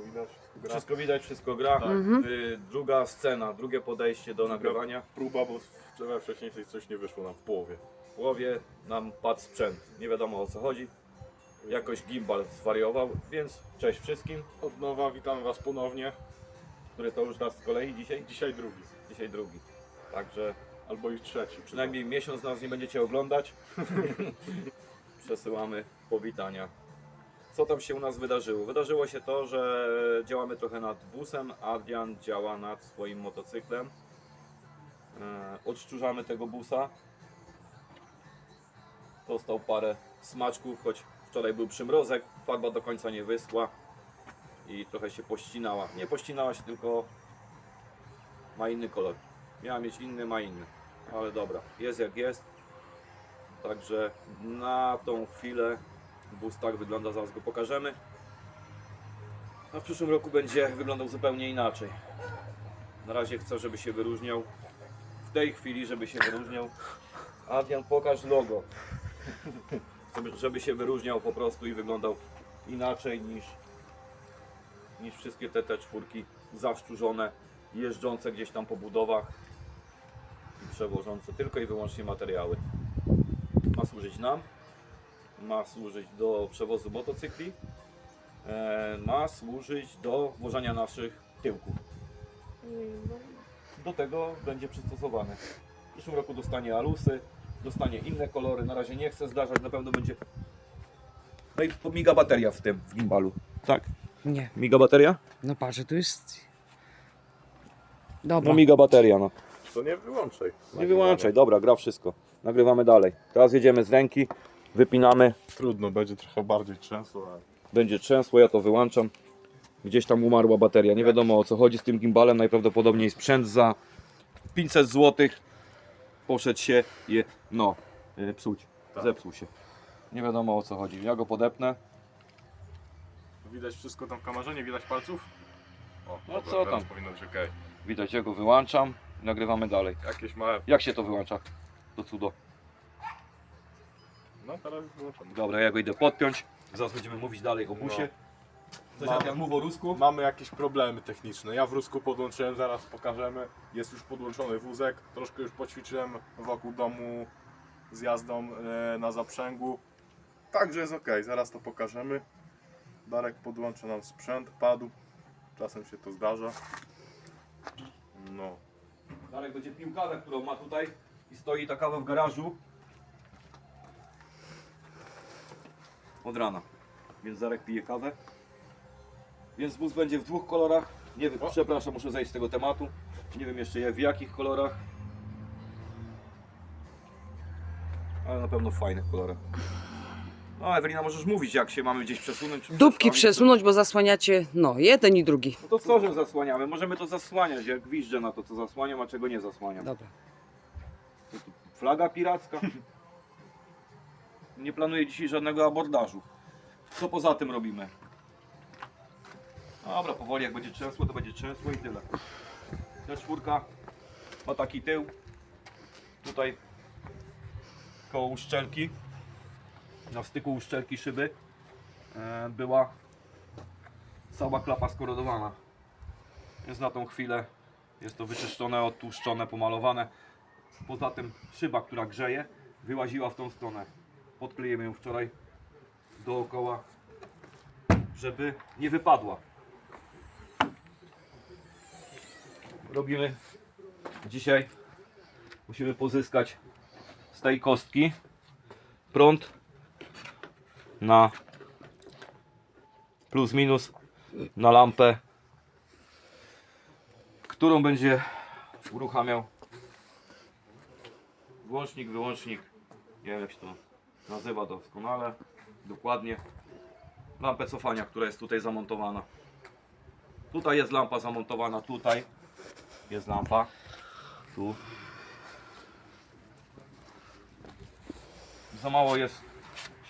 Wszystko widać, wszystko gra. Wszystko widać, wszystko gra. Tak. Y, druga scena, drugie podejście do nagrywania. Próba, bo wczoraj wcześniej coś nie wyszło nam w połowie. W głowie nam padł sprzęt. Nie wiadomo o co chodzi. Jakoś gimbal zwariował, więc cześć wszystkim. Od nowa witam Was ponownie. Który to już raz z kolei dzisiaj? Dzisiaj drugi, Dzisiaj drugi. Także albo już trzeci. przynajmniej miesiąc nas nie będziecie oglądać. Przesyłamy powitania. Co tam się u nas wydarzyło? Wydarzyło się to, że działamy trochę nad busem, Adrian działa nad swoim motocyklem. E, Odszczurzamy tego busa. Dostał parę smaczków, choć wczoraj był przymrozek, farba do końca nie wyschła i trochę się pościnała. Nie pościnała się, tylko ma inny kolor. Miała mieć inny, ma inny. Ale dobra, jest jak jest. Także na tą chwilę bus tak wygląda, zaraz go pokażemy. A w przyszłym roku będzie wyglądał zupełnie inaczej. Na razie chcę, żeby się wyróżniał. W tej chwili, żeby się wyróżniał. Adrian, pokaż logo. Żeby- się wyróżniał po prostu i wyglądał inaczej niż, niż wszystkie te, te czwórki zaszczurzone, jeżdżące gdzieś tam po budowach i przewożące tylko i wyłącznie materiały. Ma służyć nam, ma służyć do przewozu motocykli, e, ma służyć do włożenia naszych tyłków. Do tego będzie przystosowany. W przyszłym roku dostanie alusy, dostanie inne kolory. Na razie nie chcę zdarzać, na pewno będzie. No i miga bateria w tym, w gimbalu. Tak. Nie, Miga bateria? no patrzę, tu jest... Dobra, No miga bateria, no. To nie wyłączaj. Nie wyłączaj, dobra, gra wszystko. Nagrywamy dalej. Teraz jedziemy z ręki, wypinamy, Trudno, będzie trochę bardziej trzęsło, ale będzie trzęsło, ja to wyłączam. Gdzieś tam umarła bateria. Nie wiadomo o co chodzi z tym gimbalem. Najprawdopodobniej sprzęt za 500 zł poszedł się je, no, y, psuć. Tak. Zepsuł się. Nie wiadomo o co chodzi. Ja go podepnę. widać wszystko tam w kamerze, nie widać palców? O, No dobra, co tam? powinno być ok. Widać, ja go wyłączam i nagrywamy dalej. Jakieś małe... Jak się to wyłącza? To cudo. No teraz. Dobra, ja go idę podpiąć. Zaraz będziemy mówić dalej o busie. Coś Mam- jak mów o rusku? Mamy jakieś problemy techniczne. Ja w Rusku podłączyłem, zaraz pokażemy. Jest już podłączony wózek. Troszkę już poćwiczyłem wokół domu z jazdą e, na zaprzęgu. Także jest ok, zaraz to pokażemy. Darek podłączy nam sprzęt, padł. Czasem się to zdarza. No. Darek będzie pił kawę, którą ma tutaj i stoi ta kawa w garażu. Od rana. Więc Darek pije kawę. Więc bus będzie w dwóch kolorach. Nie wiem, przepraszam, muszę zejść z tego tematu. Nie wiem jeszcze jak, w jakich kolorach. Ale na pewno w fajnych kolorach. No Ewelina, możesz mówić jak się mamy gdzieś przesunąć. czy dupki przestawić. przesunąć, bo zasłaniacie, no, jeden i drugi. No to co, że zasłaniamy? Możemy to zasłaniać, jak gwiżdżę na to, co zasłaniam, a czego nie zasłaniam. Dobra. Flaga piracka? Nie planuję dzisiaj żadnego abordażu. Co poza tym robimy? Dobra, powoli jak będzie trzęsło, to będzie trzęsło i tyle. Ta czwórka ma taki tył. Tutaj koło uszczelki, na styku uszczelki szyby e, była cała klapa skorodowana. Więc na tą chwilę jest to wyczyszczone, odtłuszczone, pomalowane. Poza tym szyba, która grzeje, wyłaziła w tą stronę. Podklejemy ją wczoraj dookoła, żeby nie wypadła. Robimy dzisiaj, musimy pozyskać z tej kostki prąd na plus minus na lampę, którą będzie uruchamiał włącznik, wyłącznik, nie wiem jak się to nazywa doskonale, dokładnie, lampę cofania, która jest tutaj zamontowana. Tutaj jest lampa zamontowana, tutaj jest lampa, tu. Za mało jest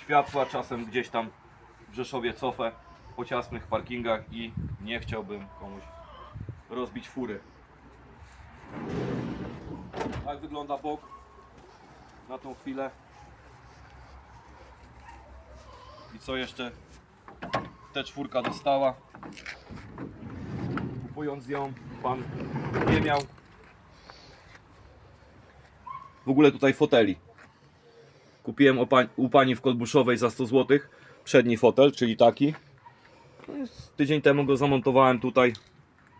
światła, czasem gdzieś tam w Rzeszowie cofę po ciasnych parkingach i nie chciałbym komuś rozbić fury. Tak wygląda bok na tą chwilę. I co jeszcze T4 dostała? kupując ją, pan nie miał w ogóle tutaj foteli. Kupiłem u pani w Kolbuszowej za 100 zł przedni fotel, czyli taki. No tydzień temu go zamontowałem tutaj.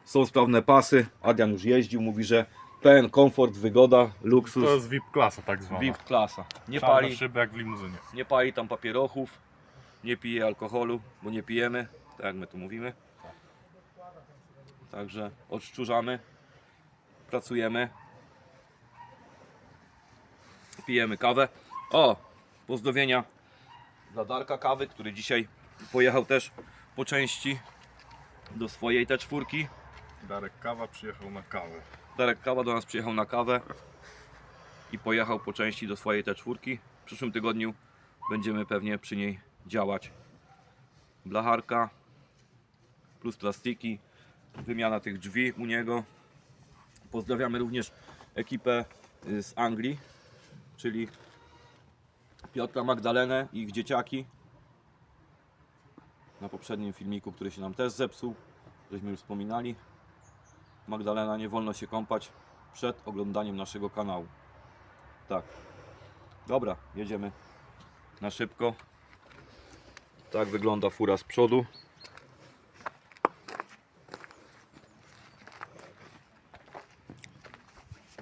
Są sprawne pasy. Adrian już jeździł, mówi, że pełen komfort, wygoda, luksus. To jest VIP klasa tak zwana. VIP klasa. Nie Czarne pali, szyby jak w limuzynie. nie pali tam papierochów, nie pije alkoholu, bo nie pijemy, tak jak my tu mówimy. Także odszczurzamy, pracujemy, pijemy kawę. O, pozdrowienia dla Darka Kawy, który dzisiaj pojechał też po części do swojej te czwórki. Darek Kawa przyjechał na kawę. Darek Kawa do nas przyjechał na kawę i pojechał po części do swojej T4. W przyszłym tygodniu będziemy pewnie przy niej działać. Blacharka plus plastiki, wymiana tych drzwi u niego. Pozdrawiamy również ekipę y, z Anglii, czyli Piotra Magdalenę i ich dzieciaki. Na poprzednim filmiku, który się nam też zepsuł, żeśmy już wspominali. Magdalena, nie wolno się kąpać przed oglądaniem naszego kanału. Tak. Dobra, jedziemy na szybko. Tak wygląda fura z przodu.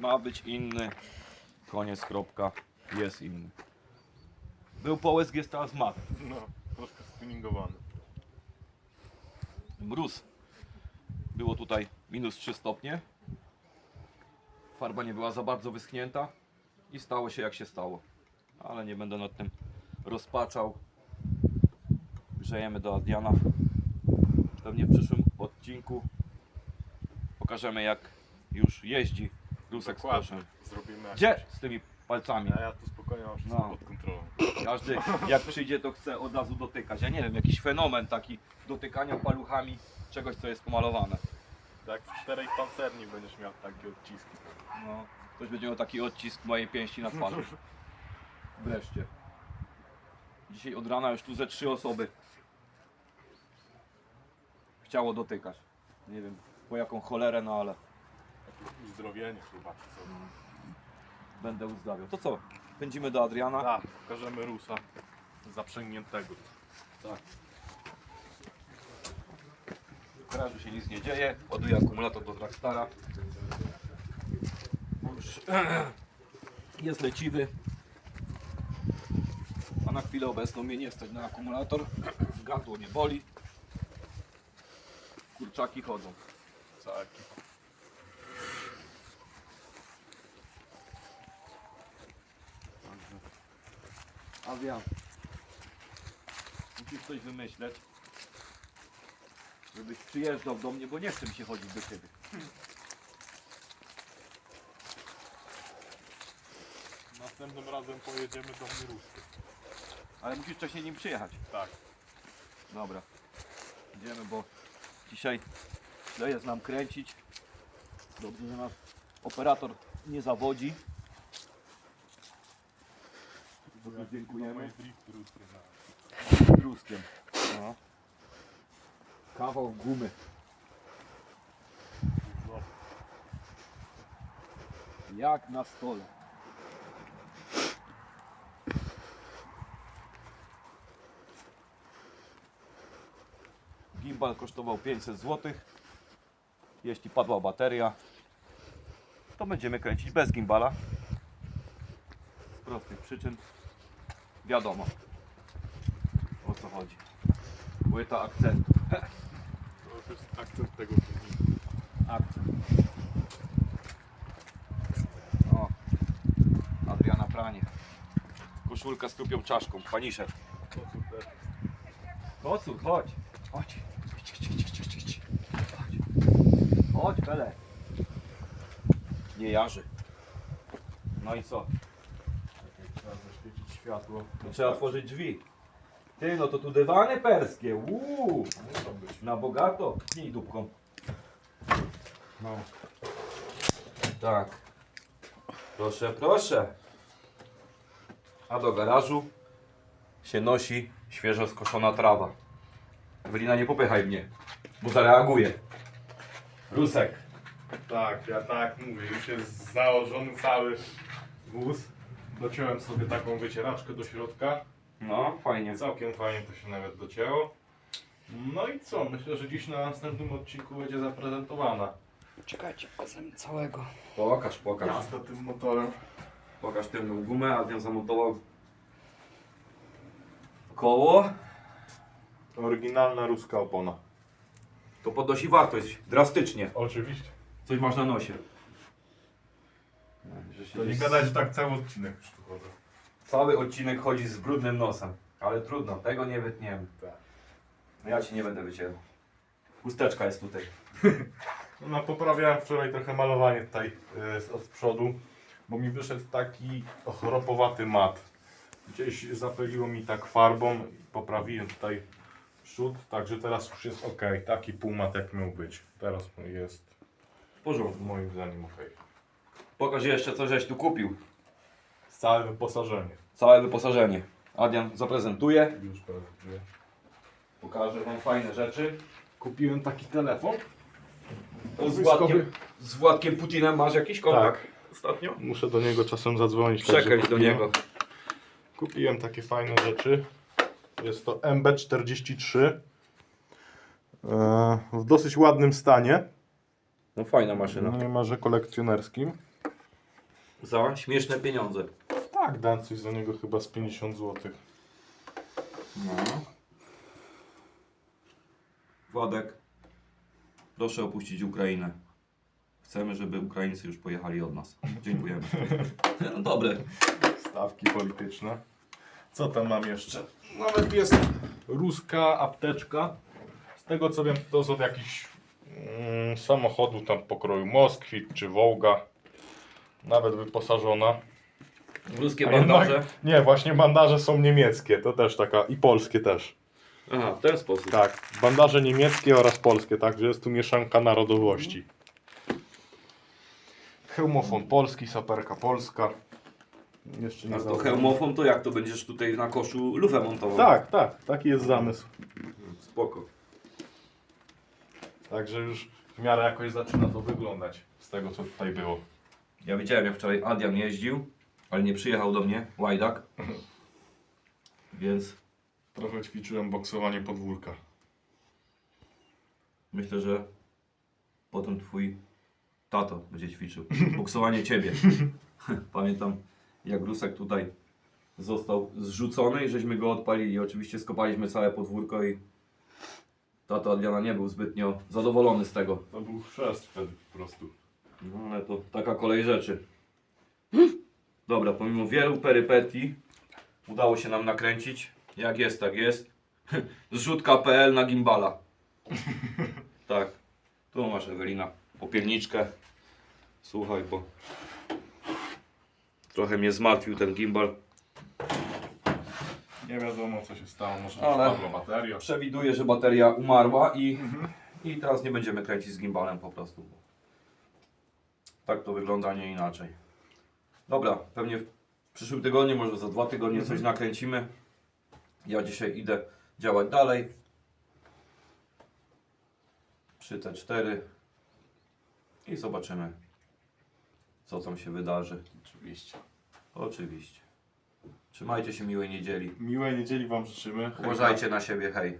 Ma być inny. Koniec, kropka. Jest inny. Był połysk, jest teraz mat. No, troszkę spinningowany. mróz. Było tutaj minus 3 stopnie. Farba nie była za bardzo wyschnięta i stało się jak się stało. Ale nie będę nad tym rozpaczał. Grzejemy do Adriana. Pewnie w przyszłym odcinku pokażemy jak już jeździ Rusek z Dokładnie. Zrobimy Gdzie z tymi palcami? A ja tu spokojnie mam wszystko No. pod kontrolą. Każdy jak przyjdzie to chce od razu dotykać. Ja nie wiem, jakiś fenomen taki dotykania paluchami czegoś co jest pomalowane. Tak w czterej pancerni będziesz miał takie odciski. No, ktoś będzie miał taki odcisk mojej pięści na twarzy. Wreszcie. Dzisiaj od rana już tu ze trzy osoby chciało dotykać. Nie wiem po jaką cholerę, no ale Uzdrowienie chyba czy co. będę uzdrawiał. To co? Pędzimy do Adriana. Tak, pokażemy Rusa zaprzęgniętego. Tak. W garażu się nic nie dzieje. Ładuję akumulator do Dragstara. Już jest leciwy. A na chwilę obecną mnie nie stać na akumulator. Gardło nie boli. Kurczaki chodzą. Cała ekipa. Adrian. Musisz coś wymyśleć. Żebyś przyjeżdżał do mnie, bo nie chce mi się chodzić do ciebie. Następnym razem pojedziemy do mnie Rusy. Ale musisz wcześniej nim przyjechać. Tak. Dobra. Idziemy, bo dzisiaj źle jest nam kręcić. Dobrze, że nas operator nie zawodzi. Bardzo dziękujemy. Rusy. Bruskiem. No. Kawał gumy. Jak na stole. Gimbal kosztował 500 zł. Jeśli padła bateria, to będziemy kręcić bez gimbala. Z prostych przyczyn. Wiadomo o co chodzi. Płyta akcentu. to jest akcent tego filmiku. Akcent. O, Adriana Pranie. Koszulka z trupią czaszką, super. Kocur. Chodź, chodź, chodź, chodź, chodź. Chodź. Chodź, Bele. Nie jarzy. No i co? Trzeba zaświecić światło. Trzeba otworzyć drzwi. Ty, no to tu dywany perskie. Uuu. Muszą być. Na bogato. Tnij dupką. No. Tak. Proszę, proszę. A do garażu się nosi świeżo skoszona trawa. Ewelina, nie popychaj mnie, bo zareaguje. Rusek. Tak, ja tak mówię, już jest założony cały wóz. Dociąłem sobie taką wycieraczkę do środka. No, fajnie. Całkiem fajnie to się nawet docięło. No i co? Myślę, że dziś na następnym odcinku będzie zaprezentowana. Czekajcie, pokażę całego. Pokaż, pokaż. Jazda tym motorem. Pokaż tylną gumę, Adrian zamontował koło. Oryginalna ruska opona. To podnosi wartość drastycznie. Oczywiście. Coś masz na nosie. To nie gadać, że tak cały odcinek już tu chodzę. Cały odcinek chodzi z brudnym nosem. Ale trudno, tego nie wytniemy. Tak. Ja ci nie będę wycierał. Chusteczka jest tutaj. No poprawiałem wczoraj trochę malowanie tutaj yy, od przodu, bo mi wyszedł taki chropowaty mat. Gdzieś zapyliło mi tak farbą i poprawiłem tutaj przód, także teraz już jest ok. Taki półmat jak miał być. Teraz jest W porządku. moim zdaniem ok. Pokaż jeszcze co żeś tu kupił. Całe wyposażenie. Całe wyposażenie. Adrian zaprezentuje. Już prezentuję. Pokażę wam fajne rzeczy. Kupiłem taki telefon. Z Władkiem, z Władkiem Putinem masz jakiś kontakt? Tak. Ostatnio? Muszę do niego czasem zadzwonić. także Przekręć do kupiłem- niego. Kupiłem takie fajne rzeczy. Jest to MB43. E, W dosyć ładnym stanie. No fajna maszyna. No niemalże kolekcjonerskim. Za śmieszne pieniądze. Tak, dałem coś za niego chyba z 50 zł. No. Władek, proszę opuścić Ukrainę. Chcemy, żeby Ukraińcy już pojechali od nas. Dziękujemy. No dobre. Stawki polityczne. Co tam mam jeszcze? Nawet jest ruska apteczka. Z tego co wiem, to jest od jakichś mm, samochodu tam pokroju Moskwit czy Wołga. Nawet wyposażona. Ruskie A jednak- bandaże. Nie, właśnie bandaże są niemieckie, to też taka i polskie też. Aha, w ten sposób. Tak, bandaże niemieckie oraz polskie, także jest tu mieszanka narodowości. Hełmofon polski, saperka polska. Jeszcze nie A to założyłem. hełmofon, to jak to będziesz tutaj na koszu lufę montował? Tak, tak, taki jest zamysł. Spoko. Także już w miarę jakoś zaczyna to wyglądać z tego co tutaj było. Ja widziałem jak wczoraj Adrian jeździł, ale nie przyjechał do mnie, łajdak. Więc Trochę ćwiczyłem boksowanie podwórka. myślę, że potem twój tato będzie ćwiczył. Boksowanie ciebie. Pamiętam jak Rusek tutaj został zrzucony i żeśmy go odpalili. Oczywiście skopaliśmy całe podwórko i tato Adriana nie był zbytnio zadowolony z tego. To był chrzest wtedy po prostu. No ale to taka kolej rzeczy. Dobra, pomimo wielu perypetii udało się nam nakręcić. Jak jest, tak jest. Zrzutka.pl na gimbala. Tak. Tu masz Ewelina popielniczkę. Słuchaj, bo trochę mnie zmartwił ten gimbal. Nie wiadomo co się stało, może Ale- spadła bateria. Przewiduję, że bateria umarła i, i teraz nie będziemy kręcić z gimbalem po prostu. Tak to wygląda, nie inaczej. Dobra, pewnie w przyszłym tygodniu, może za dwa tygodnie coś nakręcimy. Ja dzisiaj idę działać dalej. Przy T4 i zobaczymy, co tam się wydarzy. Oczywiście. Oczywiście. Trzymajcie się miłej niedzieli. Miłej niedzieli Wam życzymy. Uważajcie na siebie, hej.